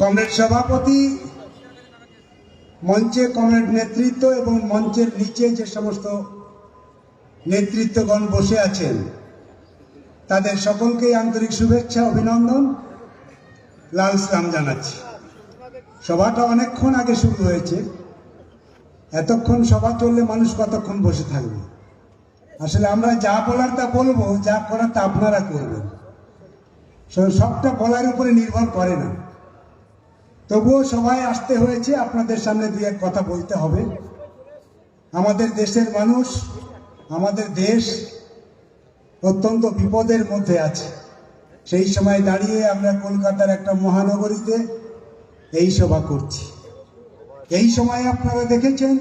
Comrade সভাপতি, মঞ্চে comrade নেতৃত্ব এবং মঞ্চের নিচে যে সমস্ত নেতৃত্বগণ বসে আছেন, তাদের সকলকেই আন্তরিক শুভেচ্ছা, অভিনন্দন, লাল সালাম জানাচ্ছি। সভাটা অনেকক্ষণ আগে শুরু হয়েছে। এতক্ষণ সভা চললে মানুষ কতক্ষণ বসে থাকবে? আসলে আমরা যা বলার তা বলব, যা করার তা আপনারা করবেন। সবটা বলার উপরে নির্ভর করে না। তবুও সবাই আসতে হয়েছে। আপনাদের সামনে দুই এক কথা বলতে হবে। আমাদের দেশের মানুষ, আমাদের দেশ অত্যন্ত বিপদের মধ্যে আছে। সেই সময় দাঁড়িয়ে আমরা কলকাতার একটা মহানগরীতে এই সভা করছি। এই সময় আপনারা দেখেছেন,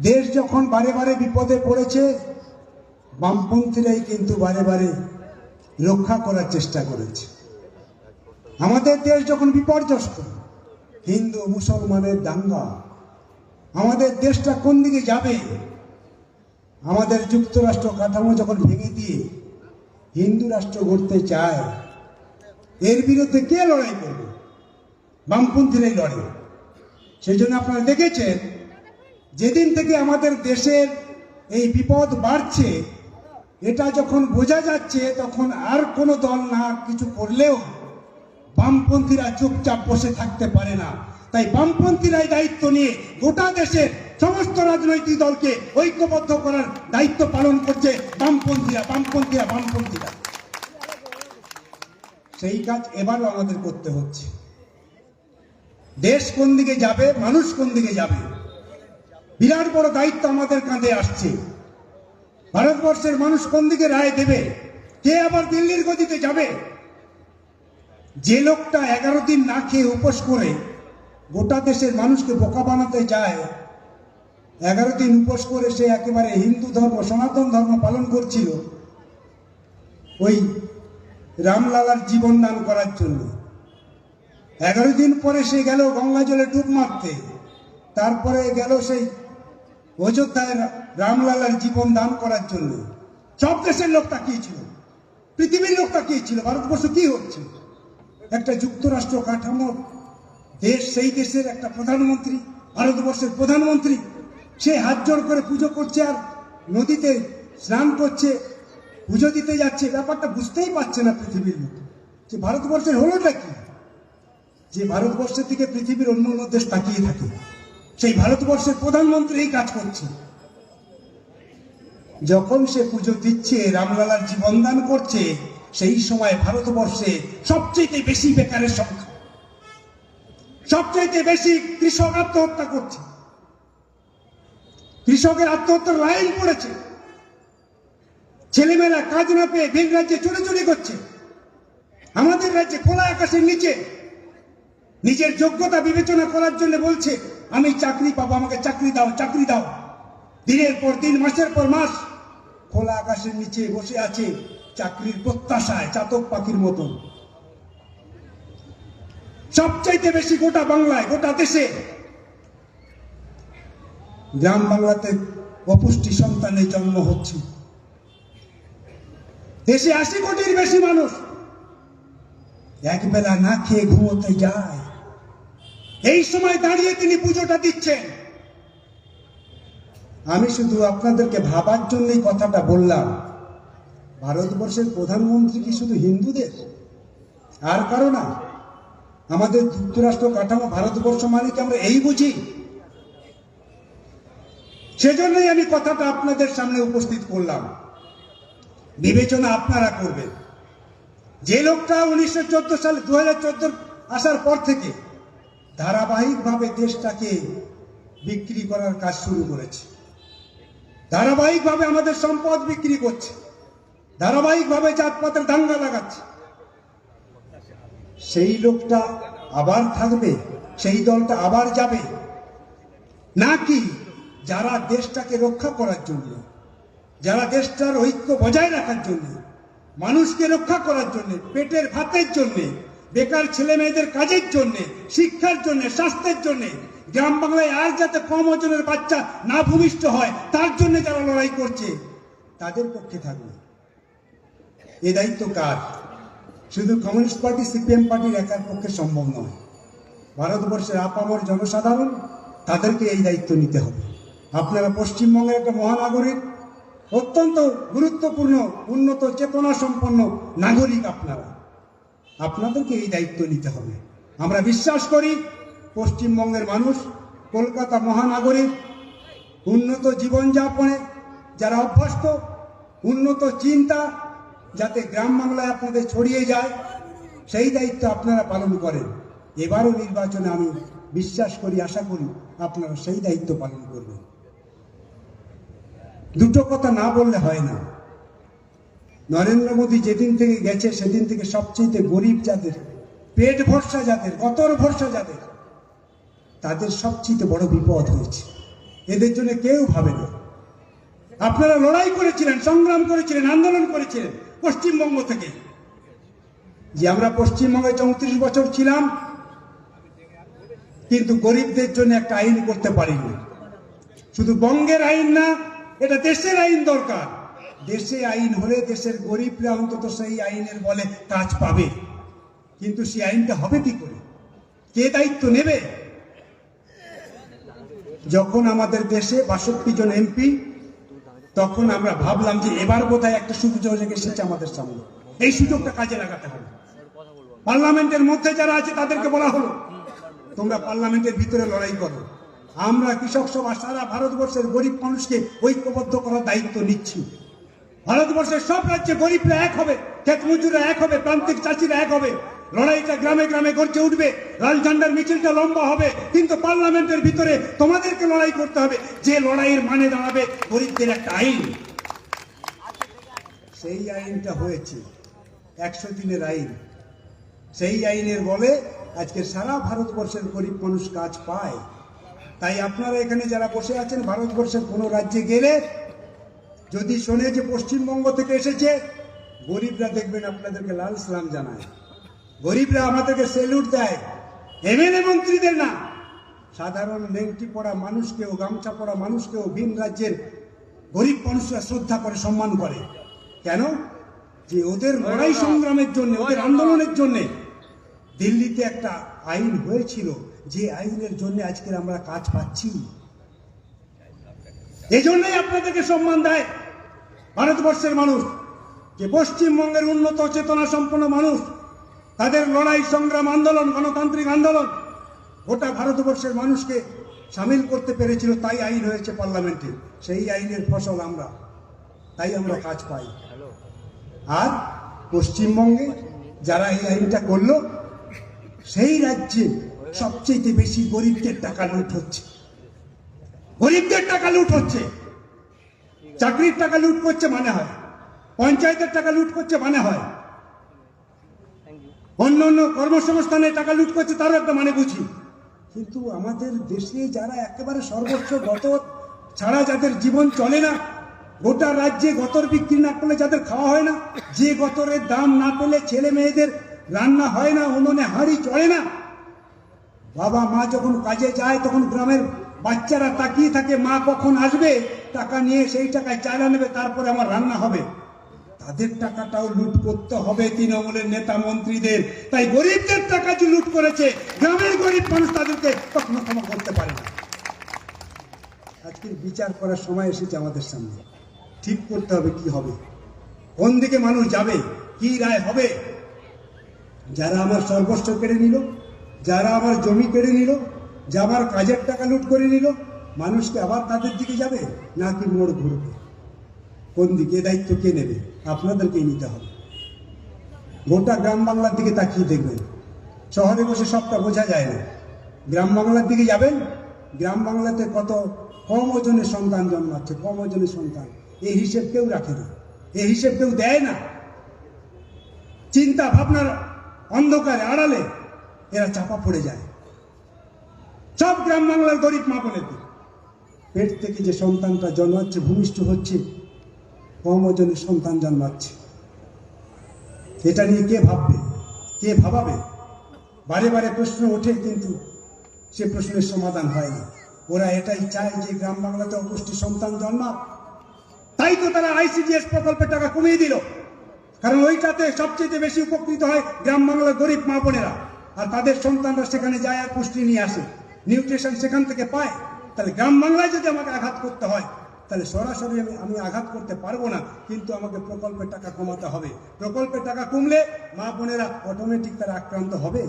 দেশ যখন বারে বারে বিপদে পড়েছে, বামপন্থীরাই কিন্তু বারে বারে রক্ষা করার চেষ্টা করেছে। আমাদের দেশ যখন বিপর্যস্ত, হিন্দু, মুসলমানের দাঙ্গা, আমাদের দেশটা কোন দিকে যাবে? আমাদের যুক্তরাষ্ট্র কাঠামো যখন ভেঙে দিয়ে হিন্দু রাষ্ট্র গড়তে চায়, এর বিরুদ্ধে কে লড়াই করবে? বামপন্থীরাই লড়ে। সেই জন্য আপনারা দেখেছেন, যেদিন থেকে আমাদের দেশের এই বিপদ বাড়ছে, এটা যখন বোঝা যাচ্ছে, তখন আর কোনো দল না কিছু করলেও বামপন্থীরা চুপচাপ বসে থাকতে পারে না। তাই বামপন্থীরাই দায়িত্ব নিয়ে গোটা দেশের সমস্ত রাজনৈতিক দলকে ঐক্যবদ্ধ করার দায়িত্ব পালন করছে বামপন্থীরা বামপন্থীরা বামপন্থীরা। সেই কাজ এবারও আমাদের করতে হচ্ছে। দেশ কোন দিকে যাবে, মানুষ কোন দিকে যাবে? বিরাট বড় দায়িত্ব আমাদের কাঁধে আসছে। ভারতবর্ষের মানুষ কোন দিকে রায় দেবে? কে আবার দিল্লির গতিতে যাবে? যে লোকটা এগারো দিন না খেয়ে উপোস করে গোটা দেশের মানুষকে বোকা বানাতে যায়, এগারো দিন উপোস করে সে একেবারে হিন্দু ধর্ম, সনাতন ধর্ম পালন করছিল ওই রামলালার জীবন দান করার জন্য। এগারো দিন পরে সে গেল গঙ্গা জলে ডুব মারতে। তারপরে গেল সেই অযোধ্যায় রামলালার জীবন দান করার জন্য। সব দেশের লোক তাকিয়েছিল পৃথিবীর লোক তাকিয়েছিল ভারতবর্ষ কি হচ্ছে? একটা যুক্তরাষ্ট্র কাঠামো, দেশ সেই দেশের একটা প্রধানমন্ত্রী, ভারতবর্ষের প্রধানমন্ত্রী, সে হাত জোড় করে পুজো করছে আর নদীতে স্নান করছে, পুজো দিতে যাচ্ছে। ব্যাপারটা বুঝতেই পারছে না পৃথিবীর লোক যে ভারতবর্ষের হলোটা কি? যে ভারতবর্ষের দিকে পৃথিবীর অন্য দেশ তাকিয়ে থাকে। সেই ভারতবর্ষের প্রধানমন্ত্রী এই কাজ করছে। যখন সে পুজো দিচ্ছে, রামলালার জীবনদান করছে সেই সময় ভারতবর্ষে সবচেয়ে বেশি বেকারের সংখ্যা। সবচেয়ে বেশি কৃষক আত্মহত্যা করছে। কৃষকের আত্মহত্যার লাইন পড়েছে। ছেলেমেয়েরা কাজ না পেয়ে ভিন রাজ্যে চুরি করছে। আমাদের রাজ্যে খোলা আকাশের নিচে নিজের যোগ্যতা বিবেচনা করার জন্য বলছে, আমি চাকরি পাবো, আমাকে চাকরি দাও চাকরি দাও। দিনের পর দিন, মাসের পর মাস খোলা আকাশের নিচে বসে আছে চাকরির প্রত্যাশায় চাতক পাখির মতন। সবচাইতে বেশি গোটা বাংলায়, গোটা দেশে গ্রাম বাংলাতে অপুষ্টি সন্তানের জন্ম হচ্ছে। দেশে আশি কোটির বেশি মানুষ একবেলা না খেয়ে ঘুমোতে যায়। এই সময় দাঁড়িয়ে তিনি পুজোটা দিচ্ছেন। আমি শুধু আপনাদেরকে ভাবার জন্যই কথাটা বললাম। ভারতবর্ষের প্রধানমন্ত্রী কি শুধু হিন্দুদের? আর কারও না আমাদের যুক্তরাষ্ট্র কাঠামো, ভারতবর্ষ মানে কি আমরা এই বুঝি? সেজন্যই আমি কথাটা আপনাদের সামনে উপস্থিত করলাম। বিবেচনা আপনারা করবেন। যে লোকটা উনিশশো সালে দু হাজার আসার পর থেকে ধারাবাহিকভাবে দেশটাকে বিক্রি করার কাজ শুরু করেছে। ধারাবাহিকভাবে আমাদের সম্পদ বিক্রি করছে। ধারাবাহিকভাবে জাতপাতের দাঙ্গা লাগাচ্ছে। সেই লোকটা আবার থাকবে, সেই দলটা আবার যাবে। নাকি যারা দেশটাকে রক্ষা করার জন্য, যারা দেশটার ঐক্য বজায় রাখার জন্য, মানুষকে রক্ষা করার জন্য, পেটের ভাতের জন্য, বেকার ছেলে মেয়েদের কাজের জন্য, শিক্ষার জন্য, স্বাস্থ্যের জন্য, গ্রাম বাংলায় আর যাতে কম ওজনের বাচ্চা না ভূমিষ্ঠ হয়, তার জন্য যারা লড়াই করছে, তাদের পক্ষে থাকবে। এ দায়িত্ব কার? শুধু কমিউনিস্ট পার্টি, সিপিএম পার্টির একার পক্ষে সম্ভব নয়। ভারতবর্ষের আপামর জনসাধারণ, তাদেরকে এই দায়িত্ব নিতে হবে। আপনারা পশ্চিমবঙ্গের একটা মহানাগরিক, অত্যন্ত গুরুত্বপূর্ণ, উন্নত চেতনা সম্পন্ন নাগরিক আপনারা। আপনাদেরকে এই দায়িত্ব নিতে হবে। আমরা বিশ্বাস করি, পশ্চিমবঙ্গের মানুষ, কলকাতা মহানগরীর উন্নত জীবনযাপনে যারা অভ্যস্ত, উন্নত চিন্তা যাতে গ্রাম বাংলায় আপনাদের ছড়িয়ে যায়, সেই দায়িত্ব আপনারা পালন করেন। এবারও নির্বাচনে আমি বিশ্বাস করি, আশা করি আপনারা সেই দায়িত্ব পালন করবেন। দুটো কথা না বললে হয় না। নরেন্দ্র মোদী যেদিন থেকে গেছে, সেদিন থেকে সবচেয়ে গরিব যাদের, পেট ভরসা যাদের, গতর ভরসা যাদের, তাদের সবচেয়ে বড় বিপদ হয়েছে। এদের জন্য কেউ ভাবে না। আপনারা লড়াই করেছিলেন, সংগ্রাম করেছিলেন, আন্দোলন করেছিলেন। পশ্চিমবঙ্গ থেকে। যে আমরা পশ্চিমবঙ্গে চৌত্রিশ বছর ছিলাম, কিন্তু গরিবদের জন্য একটা আইন করতে পারিনি। শুধু বঙ্গের আইন না, এটা দেশের আইন দরকার। দেশে আইন হলে দেশের গরিবরা অন্তত সেই আইনের বলে কাজ পাবে। কিন্তু সেই আইনটা হবে কি করে? কে দায়িত্ব নেবে? যখন আমাদের দেশে বাষট্টি জন এমপি তখন আমরা ভাবলাম যে এবার বোধহয় একটা সুযোগ এসেছে আমাদের সামনে। এই সুযোগটা কাজে লাগাতে হবে। পার্লামেন্টের মধ্যে যারা আছে, তাদেরকে বলা হলো, তোমরা পার্লামেন্টের ভিতরে লড়াই করো। আমরা কৃষক সভা সারা ভারতবর্ষের গরিব মানুষকে ঐক্যবদ্ধ করার দায়িত্ব নিচ্ছি। ভারতবর্ষের সব রাজ্যে গরিবরা এক হবে ক্ষেত মজুররা এক হবে, প্রান্তিক চাষিরা এক হবে। লড়াইটা গ্রামে গ্রামে গর্জে উঠবে। লাল ঝান্ডার মিছিলটা লম্বা হবে, কিন্তু পার্লামেন্টের ভিতরে তোমাদেরকে লড়াই করতে হবে। যে লড়াইয়ের মানে দাঁড়াবে গরিবদের একটা আইন। সেই আইনটা হয়েছে, একশো দিনের আইন। সেই আইনের বলে আজকে সারা ভারতবর্ষের গরিব মানুষ কাজ পায়। তাই আপনারা এখানে যারা বসে আছেন, ভারতবর্ষের কোনো রাজ্যে গেলে যদি শোনে যে পশ্চিমবঙ্গ থেকে এসেছে, গরিবরা দেখবেন আপনাদেরকে লাল সালাম জানায়। গরিবরা আমাদেরকে সেলুট দেয়। এমএলএ মন্ত্রীদের না সাধারণ নেংটি পড়া মানুষকেও, গামছা পড়া মানুষকেও ভিন রাজ্যের গরিব মানুষরা শ্রদ্ধা করে, সম্মান করে। কেন? যে ওদের লড়াই সংগ্রামের জন্য, ওদের আন্দোলনের জন্য। দিল্লিতে একটা আইন হয়েছিল, যে আইনের জন্য আজকে আমরা কাজ পাচ্ছি। এই জন্যই আপনাদেরকে সম্মান দেয় ভারতবর্ষের মানুষ, যে পশ্চিমবঙ্গের উন্নত চেতনা সম্পন্ন মানুষ। তাদের লড়াই, সংগ্রাম, আন্দোলন, গণতান্ত্রিক আন্দোলন, গোটা ভারতবর্ষের মানুষকে সামিল করতে পেরেছিল, তাই আইন হয়েছে পার্লামেন্টে। সেই আইনের ফসল আমরা, তাই আমরা কাজ পাই। আর পশ্চিমবঙ্গে যারা এই আইনটা করল, সেই রাজ্যে সবচেয়ে বেশি গরিবদের টাকা লুট হচ্ছে। গরিবদের টাকা লুট হচ্ছে। চাকরির টাকা লুট করছে মানে হয়। পঞ্চায়েতের টাকা লুট করছে মানে হয়। অন্য অন্য কর্মসংস্থানে টাকা লুট করছে, তারও একটা মানে বুঝি। কিন্তু আমাদের দেশে যারা একেবারে সর্বোচ্চ গত ছাড়া যাদের জীবন চলে না, গোটা রাজ্যে গতর বিক্রি না করলে যাদের খাওয়া হয় না, যে গতরের দাম না পেলে ছেলে মেয়েদের রান্না হয় না, উনুনে হাঁড়ি চলে না। বাবা মা যখন কাজে যায়, তখন গ্রামের বাচ্চারা তাকিয়ে থাকে, মা কখন আসবে, টাকা নিয়ে সেই টাকায় চাইলা নেবে তারপরে আমার রান্না হবে। তাদের টাকাটাও লুট করতে হবে তৃণমূলের নেতা মন্ত্রীদের। তাই গরিবদের টাকা যে লুট করেছে, গ্রামের গরিব মানুষ তাদেরকে কখনো ক্ষমা করতে পারে না। আজকে বিচার করার সময় এসেছে আমাদের সামনে। ঠিক করতে হবে কি হবে। কোন দিকে মানুষ যাবে, কি রায় হবে? যারা আমার সর্বস্ব কেড়ে নিল, যারা আমার জমি কেড়ে নিল যা আমার কাজের টাকা লুট করে নিল মানুষকে আবার তাদের দিকে যাবে, নাকি মোড় ঘুরবে? কোন দিকে দায়িত্ব কে নেবে? আপনাদেরকেই নিতে হবে। গোটা গ্রাম বাংলার দিকে তাকিয়ে দেখবেন। শহরে বসে সবটা বোঝা যায় না। গ্রাম বাংলার দিকে যাবেন? গ্রাম বাংলাতে কত কম ওজনের সন্তান জন্মাচ্ছে, কম ওজনের সন্তান। এই হিসেব কেউ রাখে না। এই হিসেব কেউ দেয় না। চিন্তা ভাবনার অন্ধকারে আড়ালে এরা চাপা পড়ে যায়। সব গ্রাম বাংলার গরিব মা পেট থেকে যে সন্তানটা জন্মাচ্ছে, ভূমিষ্ঠ হচ্ছে কম সন্তান জন্মাচ্ছে। এটা নিয়ে কে ভাববে? কে ভাবাবে? বারে বারে প্রশ্ন ওঠে, কিন্তু সে প্রশ্নের সমাধান হয় না ওরা এটাই চায় যে গ্রাম বাংলাতে অপুষ্টি সন্তান জন্মা তাই তো তারা আইসিডিএস প্রকল্পের টাকা কমিয়ে দিল। কারণ ওইটাতে সবচেয়ে বেশি উপকৃত হয় গ্রাম বাংলার গরিব মা বোনেরা। আর তাদের সন্তানরা সেখানে যায় আর পুষ্টি নিয়ে আসে। নিউট্রিশন সেখান থেকে পায়। তাহলে গ্রাম বাংলায় যদি আমাকে আঘাত করতে হয় তাহলে সরাসরি আমি আমি আঘাত করতে পারব না, কিন্তু আমাকে প্রকল্পের টাকা কমাতে হবে। প্রকল্পের টাকা কমলে মা বোনেরা অটোমেটিক তারা আক্রান্ত হবে।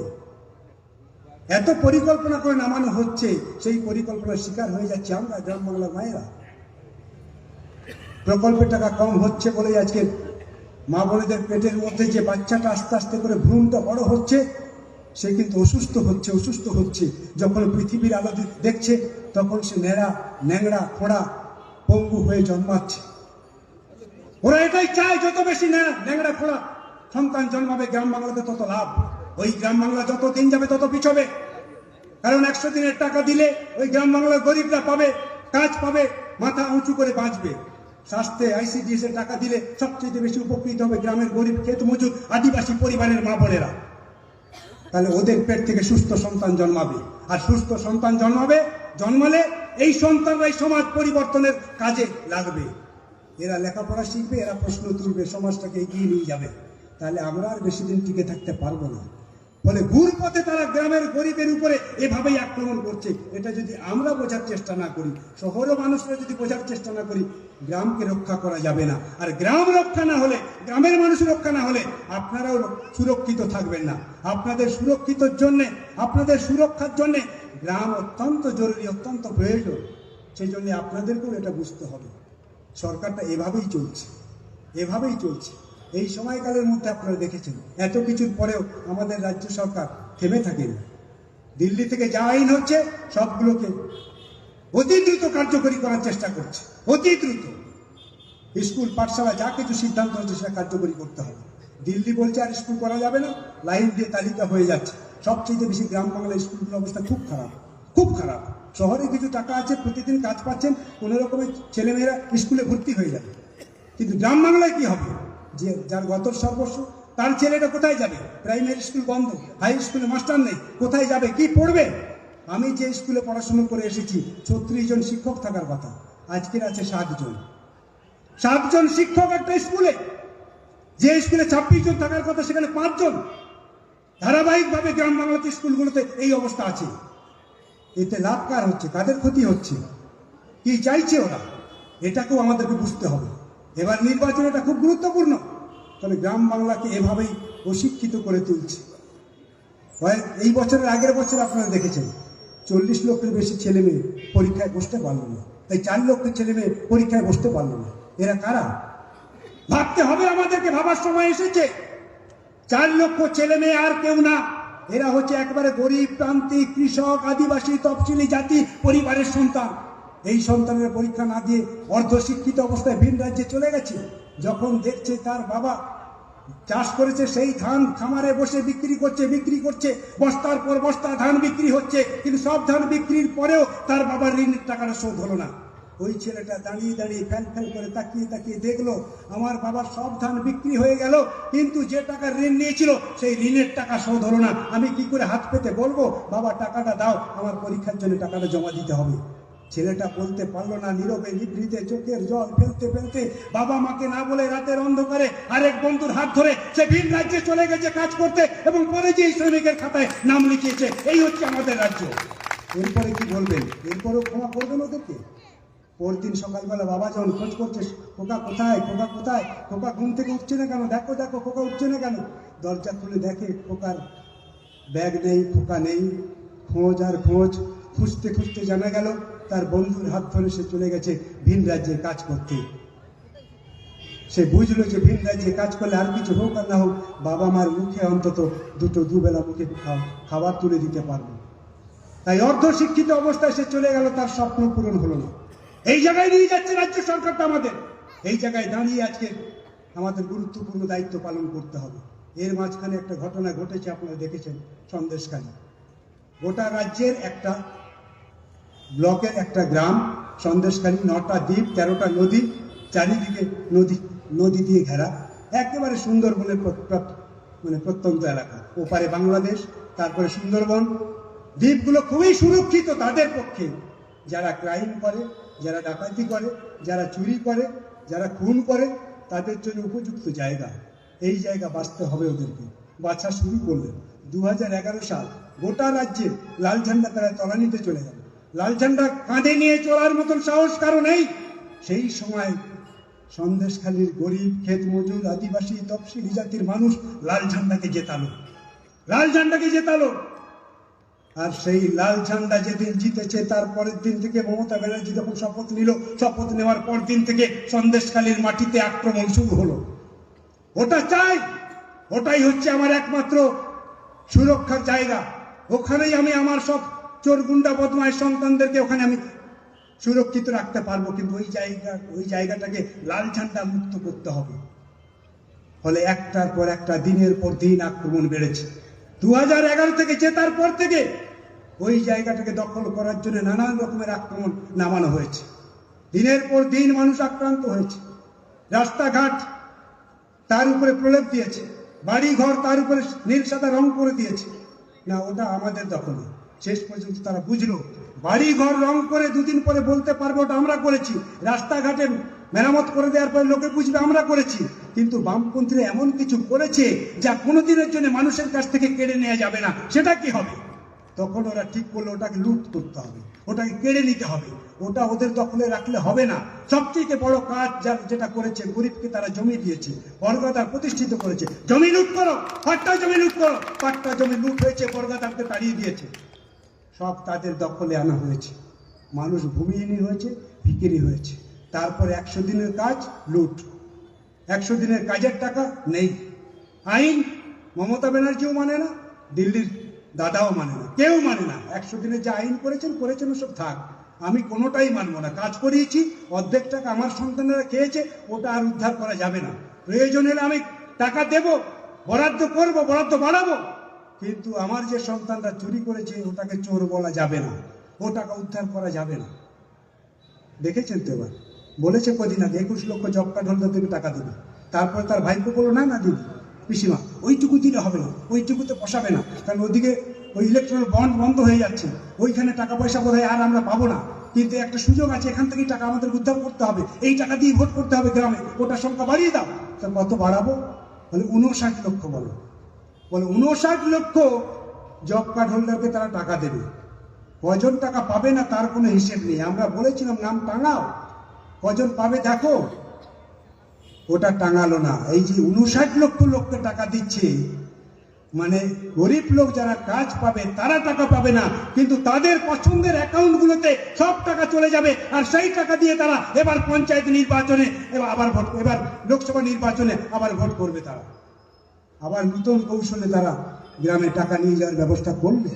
এত পরিকল্পনা করে নামানো হচ্ছে, সেই পরিকল্পনার শিকার হয়ে যাচ্ছে আমরা, গ্রাম বাংলার মায়েরা। প্রকল্পের টাকা কম হচ্ছে বলে আজকে মা বোনেদের পেটের মধ্যে যে বাচ্চাটা আস্তে আস্তে করে ভ্রূণটা বড় হচ্ছে, সে কিন্তু অসুস্থ হচ্ছে অসুস্থ হচ্ছে। যখন পৃথিবীর আলো দেখছে, তখন সে নেড়া ন্যাংড়া খোঁড়া পঙ্গু হয়ে জন্মাচ্ছে। ওরা এটাই চায়, যত বেশি না ন্যাংড়া খোঁড়া সন্তান জন্মাবে, গ্রাম বাংলাতে তত লাভ। ওই গ্রাম বাংলা যত দিন যাবে, তত পিছবে। কারণ একশো দিনের টাকা দিলে ওই গ্রাম বাংলার গরিবরা পাবে, কাজ পাবে, মাথা উঁচু করে বাঁচবে। স্বাস্থ্যে আইসিডিএস এর টাকা দিলে সবচেয়ে বেশি উপকৃত হবে গ্রামের গরিব খেত মজুর আদিবাসী পরিবারের মা বোনেরা। তাহলে ওদের পেট থেকে সুস্থ সন্তান জন্মাবে। আর সুস্থ সন্তান জন্মাবে, জন্মালে এই সন্তানরাই সমাজ পরিবর্তনের কাজে লাগবে। এরা লেখাপড়া শিখবে, এরা প্রশ্ন তুলবে, সমাজটাকে এগিয়ে নিয়ে যাবে। তাহলে আমরা আর বেশি দিন টিকে থাকতে পারব না। ফলে ঘুর পথে তারা গ্রামের গরিবের উপরে এভাবেই আক্রমণ করছে। এটা যদি আমরা বোঝার চেষ্টা না করি, শহরের মানুষরা যদি বোঝার চেষ্টা না করি, গ্রামকে রক্ষা করা যাবে না। আর গ্রাম রক্ষা না হলে, গ্রামের মানুষ রক্ষা না হলে আপনারাও সুরক্ষিত থাকবেন না। আপনাদের সুরক্ষিতর জন্যে, আপনাদের সুরক্ষার জন্যে গ্রাম অত্যন্ত জরুরি, অত্যন্ত প্রয়োজন। সেই জন্য আপনাদেরকেও এটা বুঝতে হবে। সরকারটা এভাবেই চলছে এভাবেই চলছে। এই সময়কালের মধ্যে আপনারা দেখেছেন, এত কিছুর পরেও আমাদের রাজ্য সরকার থেমে থাকেন। দিল্লি থেকে যা আইন হচ্ছে, সবগুলোকে অতি দ্রুত কার্যকরী করার চেষ্টা করছে, অতি দ্রুত। স্কুল, পাঠশালা, যা কিছু সিদ্ধান্ত হচ্ছে সেটা কার্যকরী করতে হবে। দিল্লি বলছে আর স্কুল করা যাবে না, লাইন দিয়ে তালিকা হয়ে যাচ্ছে। সবচেয়ে বেশি গ্রাম বাংলার স্কুলগুলোর অবস্থা খুব খারাপ খুব খারাপ। শহরে কিছু টাকা আছে, প্রতিদিন কাজ পাচ্ছেন, কোনো রকমের ছেলেমেয়েরা স্কুলে ভর্তি হয়ে যাবে। কিন্তু গ্রাম বাংলায় কি হবে? যে যার গত সর্বস্ব, তার ছেলেটা কোথায় যাবে? প্রাইমারি স্কুল বন্ধ, হাই স্কুলে মাস্টার নেই, কোথায় যাবে, কি পড়বে? আমি যে স্কুলে পড়াশুনো করে এসেছি, ছত্রিশ জন শিক্ষক থাকার কথা। আজকের আছে সাতজন সাতজন শিক্ষক একটা স্কুলে। যে স্কুলে ছাব্বিশ জন থাকার কথা, সেখানে পাঁচজন ধারাবাহিকভাবে গ্রাম বাংলাতে স্কুলগুলোতে এই অবস্থা আছে। এতে লাভ কার হচ্ছে? কাদের ক্ষতি হচ্ছে? কি চাইছে ওরা? এটাকেও আমাদেরকে বুঝতে হবে। এবার নির্বাচন এটা খুব গুরুত্বপূর্ণ। তবে গ্রাম বাংলাকে এভাবেই অশিক্ষিত করে তুলছে। এই বছরের আগের বছর আপনারা দেখেছেন, চল্লিশ লক্ষের বেশি ছেলে মেয়ে পরীক্ষায় বসতে পারল না। তাই চার লক্ষের ছেলে মেয়ে পরীক্ষায় বসতে পারল না। এরা কারা? ভাবতে হবে আমাদেরকে, ভাবার সময় এসেছে। চার লক্ষ ছেলে মেয়ে আর কেউ না। এরা হচ্ছে একবারে গরিব প্রান্তিক কৃষক, আদিবাসী, তফসিলি জাতি, পরিবারের সন্তান। এই সন্তানের পরীক্ষা না দিয়ে অর্ধশিক্ষিত অবস্থায় ভিন রাজ্যে চলে গেছে। যখন দেখছে তার বাবা চাষ করেছে সেই ধান খামারে বসে বিক্রি করছে বিক্রি করছে, বস্তার পর বস্তা ধান বিক্রি হচ্ছে, কিন্তু সব ধান বিক্রির পরেও তার বাবার ঋণের টাকাটা শোধ হলো না। ওই ছেলেটা দাঁড়িয়ে দাঁড়িয়ে ফ্যান ফ্যান করে তাকিয়ে তাকিয়ে দেখল, আমার বাবার সব ধান বিক্রি হয়ে গেল, কিন্তু যে টাকার ঋণ নিয়েছিল, সেই ঋণের টাকা শোধ হলো না। আমি কি করে হাত পেতে বলব? বাবা, টাকাটা দাও, আমার পরীক্ষার জন্য টাকাটা জমা দিতে হবে। ছেলেটা বলতে পারল না, নীরবে, নিভৃতে চোখের জল ফেলতে ফেলতে বাবা মাকে না বলে রাতের অন্ধকারে আরেক বন্ধুর হাত ধরে সে ভিন রাজ্যে চলে গেছে কাজ করতে এবং পরে যে শ্রমিকের খাতায় নাম লিখিয়েছে, এই হচ্ছে আমাদের রাজ্য। এরপরে কি বলবেন? এরপরেও ক্ষমা করবেন ওদেরকে? পরদিন সকালবেলা বাবা যখন খোঁজ করছে, খোকা কোথায় খোকা কোথায়? খোকা ঘুম থেকে উঠছে না কেন? দেখো দেখো, খোকা উঠছে না কেন? দরজা খুলে দেখে খোকার ব্যাগ নেই, খোকা নেই, খোঁজ আর খোঁজ। খুঁজতে খুঁজতে জানা গেল, তার বন্ধুর হাত ধরে সে চলে গেছে ভিন রাজ্যে কাজ করতে। সে বুঝলো যে ভিন রাজ্যে কাজ করলে আর কিছু হোক আর না হোক, বাবা মার মুখে অন্তত দুটো দুবেলা মুখে খাবার তুলে দিতে পারবে তাই অর্ধ শিক্ষিত অবস্থায় সে চলে গেল, তার স্বপ্ন পূরণ হলো না। এই জায়গায় নিয়ে যাচ্ছে রাজ্য সরকারটা আমাদের। এই জায়গায় দাঁড়িয়ে আজকে আমাদের গুরুত্বপূর্ণ দায়িত্ব পালন করতে হবে। এর মাঝখানে একটা ঘটনা ঘটেছে, আপনারা দেখেছেন সন্দেশখালী। গোটা রাজ্যের একটা ব্লকের একটা গ্রাম, সন্দেশখালী, নটা দ্বীপ, তেরোটা নদী, চারিদিকে নদী নদী দিয়ে ঘেরা। একেবারে সুন্দরবনের মানে প্রত্যন্ত এলাকা। ওপারে বাংলাদেশ, তারপরে সুন্দরবন। দ্বীপগুলো খুবই সুরক্ষিত তাদের পক্ষে। যারা ক্রাইম করে যারা ডাকাতি করে, যারা চুরি করে, যারা খুন করে, তাদের জন্য উপযুক্ত জায়গা। এই জায়গা বাঁচতে হবে ওদেরকে। বাছা শুরু করলেন। দু সাল গোটা রাজ্যে লাল ঝান্ডা তারা তলানিতে চলে গেল। লাল ঝান্ডা কাঁধে নিয়ে চলার মতন সাহস কারও নেই। সেই সময় সন্দেশখালীর গরিব, ক্ষেত মজুর, আদিবাসী, তফসিলি জাতির মানুষ লাল ঝান্ডাকে জেতালো। লাল ঝান্ডাকে জেতালো। আর সেই লাল ঝান্ডা যেদিন জিতেছে, তার পরের দিন থেকে মমতা ব্যানার্জি যখন শপথ নিল, শপথ নেওয়ার পর দিন থেকে সন্দেশখালীর মাটিতে আক্রমণ শুরু হলো। ওটা চাই! ওটাই হচ্ছে আমার একমাত্র সুরক্ষার জায়গা। ওখানেই আমি আমার সব চোর গুন্ডা বদমায় সন্তানদেরকে ওখানে আমি সুরক্ষিত রাখতে পারব, কিন্তু ওই জায়গা, ওই জায়গাটাকে লাল ঝান্ডা মুক্ত করতে হবে। ফলে একটার পর একটা দিনের পর দিন আক্রমণ বেড়েছে। দু হাজার এগারো থেকে জেতার পর থেকে ওই জায়গাটাকে দখল করার জন্য নানান রকমের আক্রমণ নামানো হয়েছে। দিনের পর দিন মানুষ আক্রান্ত হয়েছে। রাস্তাঘাট তার উপরে প্রলেপ দিয়েছে। বাড়ি ঘর তার উপরে নীল সাদা রং করে দিয়েছে। না, ওটা আমাদের দখলে শেষ পর্যন্ত তারা বুঝলো বাড়ি ঘর রং করে দুদিন পরে বলতে পারব ওটা আমরা করেছি। রাস্তাঘাটে মেরামত করে দেওয়ার পরে লোকে বুঝবে আমরা করেছি। কিন্তু বামপন্থীরা এমন কিছু করেছে যা কোনোদিনের জন্য মানুষের কাছ থেকে কেড়ে নেওয়া যাবে না। সেটা কি হবে? তখন ওরা ঠিক করল ওটাকে লুট করতে হবে, ওটাকে কেড়ে নিতে হবে। ওটা ওদের দখলে রাখলে হবে না। সবচেয়ে বড় কাজ যা- যেটা করেছে, গরিবকে তারা জমি দিয়েছে, বর্গাদার প্রতিষ্ঠিত করেছে। জমি লুট করো, পাট্টা জমি লুট করো। পাট্টা জমি লুট হয়েছে, বর্গাদারকে তাড়িয়ে দিয়েছে। সব তাদের দখলে আনা হয়েছে। মানুষ ভূমিহীনই হয়েছে, ভিকিরি হয়েছে। তারপরে একশো দিনের কাজ, লুট। একশো দিনের কাজের টাকা নেই। আইন মমতা ব্যানার্জিও মানে না, দিল্লির দাদাও মানে না, কেউ মানে না। একশো দিনের যে আইন করেছেন করেছেন সব থাক। আমি কোনোটাই মানবো না। কাজ করিয়েছি, অর্ধেক টাকা আমার সন্তানেরা খেয়েছে, ওটা আর উদ্ধার করা যাবে না। প্রয়োজন হলে আমি টাকা দেব, বরাদ্দ করব, বরাদ্দ বাড়াবো। কিন্তু আমার যে সন্তানরা চুরি করেছে, ওটাকে চোর বলা যাবে না। ও টাকা উদ্ধার করা যাবে না। দেখেছেন তো এবার? বলেছে কদিন আগে, একুশ লক্ষ জব কার্ড হলে থেকে টাকা দেবে। তারপরে তার ভাইপো বলল, না না দিদি পিসিমা ওইটুকু দিলে হবে না, ওইটুকুতে পোষাবে না, কারণ ওদিকে ওই ইলেকট্রনিক বন্ড বন্ধ হয়ে যাচ্ছে, ওইখানে টাকা পয়সা বোধ আর আমরা পাবো না। কিন্তু একটা সুযোগ আছে, এখান থেকেই টাকা আমাদের উদ্ধার করতে হবে, এই টাকা দিয়ে ভোট করতে হবে গ্রামে ওটার সংখ্যা বাড়িয়ে দাও। তা কত বাড়াবো? বলে উনষাট লক্ষ বলো। বলে উনষাট লক্ষ জব কার্ড হোল্ডারকে তারা টাকা দেবে। কজন টাকা পাবে না তার কোনো হিসেব নেই। আমরা বলেছিলাম নাম টাঙাও। কজন পাবে দেখো। ওটা টাঙালো না। এই যে উনষাট লক্ষ লোককে টাকা দিচ্ছে মানে গরিব লোক যারা কাজ পাবে, তারা টাকা পাবে না। কিন্তু তাদের পছন্দের অ্যাকাউন্টগুলোতে সব টাকা চলে যাবে, আর সেই টাকা দিয়ে তারা এবার পঞ্চায়েত নির্বাচনে, এবার আবার ভোট, এবার লোকসভা নির্বাচনে আবার ভোট করবে তারা। আবার নতুন কৌশলে তারা গ্রামে টাকা নিয়ে যাওয়ার ব্যবস্থা করবে।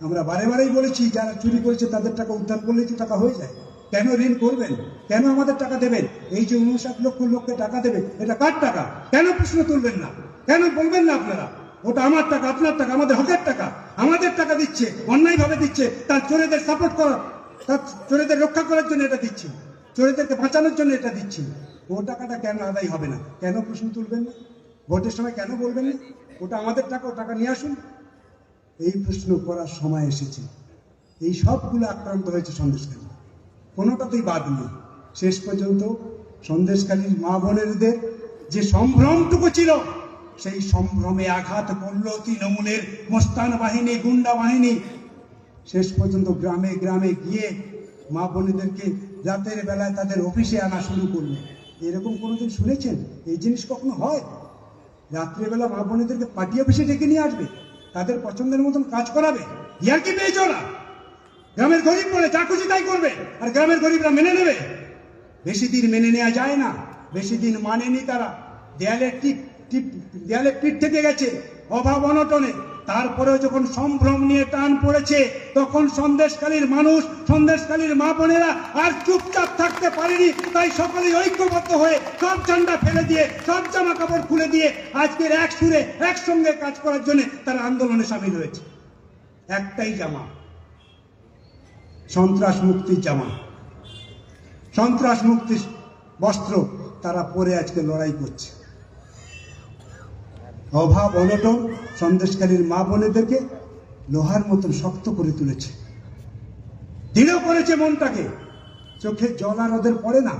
আমরা বারে বারেই বলেছি, যারা চুরি করেছে তাদের টাকা উদ্ধার করলেই তো টাকা হয়ে যায়। কেন ঋণ করবেন? কেন আমাদের টাকা দেবেন? এই যে উনষাট লক্ষ লোককে টাকা দেবে, এটা কার টাকা? কেন প্রশ্ন তুলবেন না? কেন বলবেন না আপনারা? ওটা আমার টাকা, আপনার টাকা, আমাদের হকের টাকা। আমাদের টাকা দিচ্ছে, অন্যায়ভাবে দিচ্ছে। তার চোরেদের সাপোর্ট করা, তার চোরেদের রক্ষা করার জন্য এটা দিচ্ছে। চোরেদেরকে বাঁচানোর জন্য এটা দিচ্ছে। ও টাকাটা কেন আদায় হবে না? কেন প্রশ্ন তুলবেন না? ভোটের সময় কেন বলবেন না? ওটা আমাদের টাকা, ও টাকা নিয়ে আসুন। এই প্রশ্ন করার সময় এসেছে। এই সবগুলো আক্রান্ত হয়েছে সন্দেশখালী। কোনোটাতেই বাদ নেই শেষ পর্যন্ত সন্দেশখালীর মা বোনেরদের যে সম্ভ্রমটুকু ছিল, সেই সম্ভ্রমে আঘাত করল তৃণমূলের মোস্তান বাহিনী, গুন্ডা বাহিনী। শেষ পর্যন্ত গ্রামে গ্রামে গিয়ে মা বোনেদেরকে রাতের বেলায় তাদের অফিসে আনা শুরু করল। এরকম কোনোদিন শুনেছেন? এই জিনিস কখনো হয়? রাত্রেবেলা মা বোনেদেরকে পার্টি অফিসে ডেকে নিয়ে আসবে? তাদের পছন্দের মতন কাজ করাবে? ইয়ার কি পেয়েছ না গ্রামের গরিব বলে যা খুশি তাই করবে, আর গ্রামের গরিবরা মেনে নেবে। বেশি দিন মেনে নেওয়া যায় না, বেশি দিন মানেনি তারা। দেয়ালে টিপ টিপ, দেয়ালে পিঠ থেকে গেছে, অভাব অনটনে। তারপরেও যখন সম্ভ্রম নিয়ে টান পড়েছে, তখন সন্দেশকালীর মানুষ, সন্দেশকালীর মা বোনেরা আর চুপচাপ থাকতে পারেনি। তাই সকলেই ঐক্যবদ্ধ হয়ে সব ঝান্ডা ফেলে দিয়ে, সব জামা কাপড় খুলে দিয়ে আজকের এক সুরে একসঙ্গে কাজ করার জন্য তারা আন্দোলনে সামিল হয়েছে। একটাই জামা সন্ত্রাস মুক্তির জামা। সন্ত্রাস মুক্তির বস্ত্র তারা পরে আজকে লড়াই করছে। অভাব অনটন সন্দেশকারীর মা বোনেদেরকে লোহার মতন শক্ত করে তুলেছে। দৃঢ় করেছে মনটাকে। চোখে জল আর ওদের পড়ে না।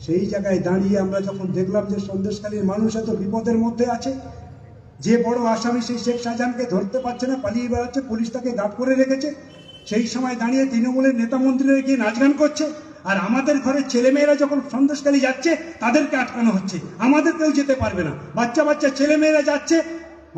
সেই জায়গায় দাঁড়িয়ে আমরা যখন দেখলাম যে সন্দেশখালীর মানুষ এত বিপদের মধ্যে আছে, যে বড় আসামি সেই শেখ শাহজাহানকে ধরতে পারছে না, পালিয়ে বেড়াচ্ছে, পুলিশ তাকে গার্ড করে রেখেছে সেই সময় দাঁড়িয়ে তৃণমূলের নেতা মন্ত্রীরা গিয়ে নাচ গান করছে, আর আমাদের ঘরের ছেলেমেয়েরা যখন সন্দেশকালী যাচ্ছে, তাদেরকে আটকানো হচ্ছে। আমাদের কেউ যেতে পারবে না। বাচ্চা বাচ্চা ছেলেমেয়েরা যাচ্ছে,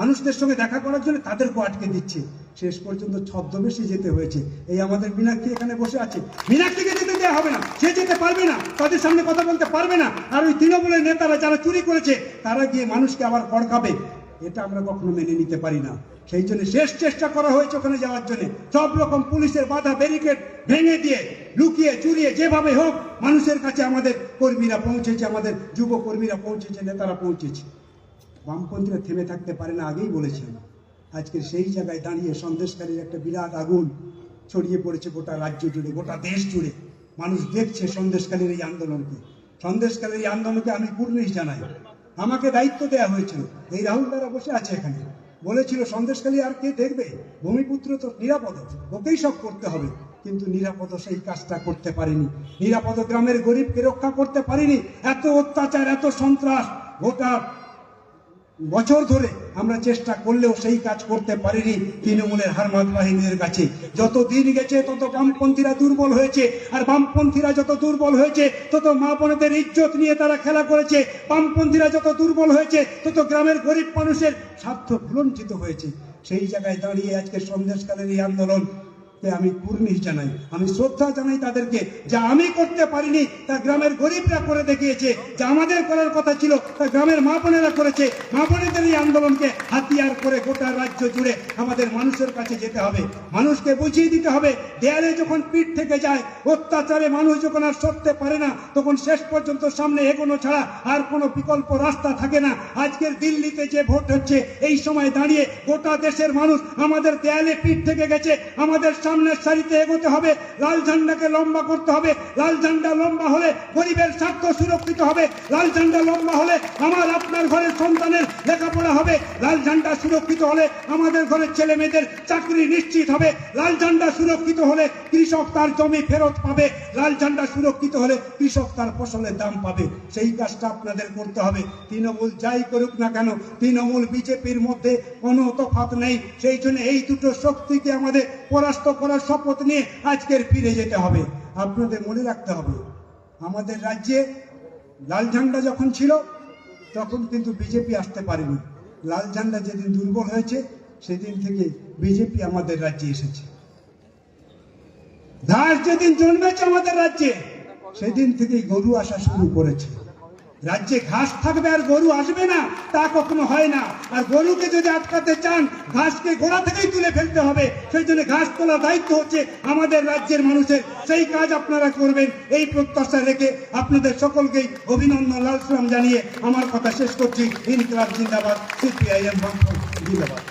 মানুষদের সঙ্গে দেখা করার জন্য তাদেরকেও আটকে দিচ্ছে। শেষ পর্যন্ত ছদ্মবেশে যেতে হয়েছে। এই আমাদের মীনাক্ষী এখানে বসে আছে। মীনাক্ষীকে যেতে দেওয়া হবে না। সে যেতে পারবে না। তাদের সামনে কথা বলতে পারবে না। আর ওই তৃণমূলের নেতারা যারা চুরি করেছে, তারা গিয়ে মানুষকে আবার পড়কাবে এটা আমরা কখনো মেনে নিতে পারি না। সেই জন্য শেষ চেষ্টা করা হয়েছে ওখানে যাওয়ার জন্য। সব রকম পুলিশের বাধা ব্যারিকেড ভেঙে দিয়ে, লুকিয়ে চুরিয়ে যেভাবে হোক, মানুষের কাছে আমাদের কর্মীরা পৌঁছেছে, আমাদের যুব কর্মীরা পৌঁছেছে, নেতারা পৌঁছেছে। বামপন্থীরা থেমে থাকতে পারে না, আগেই বলেছেন আজকে সেই জায়গায় দাঁড়িয়ে সন্দেশকারীর একটা বিরাট আগুন ছড়িয়ে পড়েছে গোটা রাজ্য জুড়ে, গোটা দেশ জুড়ে। মানুষ দেখছে সন্দেশকালীর এই আন্দোলনকে। সন্দেশকালীর এই আন্দোলনকে আমি কুর্নিশ জানাই। আমাকে দায়িত্ব দেওয়া হয়েছিল। এই রাহুল দ্বারা বসে আছে এখানে। বলেছিল সন্দেশখালী আর কে দেখবে? ভূমিপুত্র তো নিরাপদ, ওকেই সব করতে হবে। কিন্তু নিরাপদ সেই কাজটা করতে পারেনি। নিরাপদ গ্রামের গরিবকে রক্ষা করতে পারিনি। এত অত্যাচার, এত সন্ত্রাস, গোটা বছর ধরে আমরা চেষ্টা করলেও সেই কাজ করতে পারিনি তৃণমূলের হারমাত বাহিনীর কাছে। যত দিন গেছে, তত বামপন্থীরা দুর্বল হয়েছে। আর বামপন্থীরা যত দুর্বল হয়েছে, তত মা বোনেদের ইজ্জত নিয়ে তারা খেলা করেছে। বামপন্থীরা যত দুর্বল হয়েছে, তত গ্রামের গরিব মানুষের স্বার্থ ভুলঞ্চিত হয়েছে। সেই জায়গায় দাঁড়িয়ে আজকে সন্দেশকালের এই আন্দোলন কে আমি কুর্নিশ জানাই, আমি শ্রদ্ধা জানাই তাদেরকে যা আমি করতে পারিনি, তা গ্রামের গরিবরা করে দেখিয়েছে, যা আমাদের করার কথা ছিল, তা গ্রামের মা বোনেরা করেছে। মা বোনেদের এই আন্দোলনকে হাতিয়ার করে গোটা রাজ্য জুড়ে আমাদের মানুষের কাছে যেতে হবে। মানুষকে বুঝিয়ে দিতে হবে, দেয়ালে যখন পিঠ থেকে যায়, অত্যাচারে মানুষ যখন আর সরতে পারে না, তখন শেষ পর্যন্ত সামনে এগোনো ছাড়া আর কোনো বিকল্প রাস্তা থাকে না। আজকের দিল্লিতে যে ভোট হচ্ছে, এই সময় দাঁড়িয়ে গোটা দেশের মানুষ আমাদের দেয়ালে পিঠ থেকে গেছে, আমাদের সামনের সারিতে এগোতে হবে। লাল ঝান্ডাকে লম্বা করতে হবে। লাল ঝান্ডা লম্বা হলে গরিবের স্বার্থ সুরক্ষিত হবে। লাল ঝান্ডা লম্বা হলে আমার আপনার ঘরের সন্তানের লেখাপড়া হবে। লাল ঝান্ডা সুরক্ষিত হলে আমাদের ঘরের ছেলে মেয়েদের চাকরি নিশ্চিত হবে। লাল ঝান্ডা সুরক্ষিত হলে কৃষক তার জমি ফেরত পাবে। লাল ঝান্ডা সুরক্ষিত হলে কৃষক তার ফসলের দাম পাবে। সেই কাজটা আপনাদের করতে হবে। তৃণমূল যাই করুক না কেন, তৃণমূল বিজেপির মধ্যে কোনো তফাৎ নেই। সেই জন্য এই দুটো শক্তিকে আমাদের পরাস্ত করার শপথ নিয়ে আজকের ফিরে যেতে হবে। আপনাদের মনে রাখতে হবে, আমাদের রাজ্যে লাল ঝান্ডা যখন ছিল, তখন কিন্তু বিজেপি আসতে পারেনি। লাল ঝান্ডা যেদিন দুর্বল হয়েছে, সেদিন থেকে বিজেপি আমাদের রাজ্যে এসেছে। ঘাস যেদিন জন্মেছে আমাদের রাজ্যে, সেদিন থেকেই গরু আসা শুরু করেছে। রাজ্যে ঘাস থাকবে আর গরু আসবে না, তা কখনো হয় না। আর গরুকে যদি আটকাতে চান, ঘাসকে গোড়া থেকেই তুলে ফেলতে হবে। সেই জন্য ঘাস তোলার দায়িত্ব হচ্ছে আমাদের রাজ্যের মানুষের। সেই কাজ আপনারা করবেন, এই প্রত্যাশা রেখে আপনাদের সকলকেই অভিনন্দন লাল সালাম জানিয়ে আমার কথা শেষ করছি। ইনকলাব জিন্দাবাদ, সিপিআইএম জিন্দাবাদ।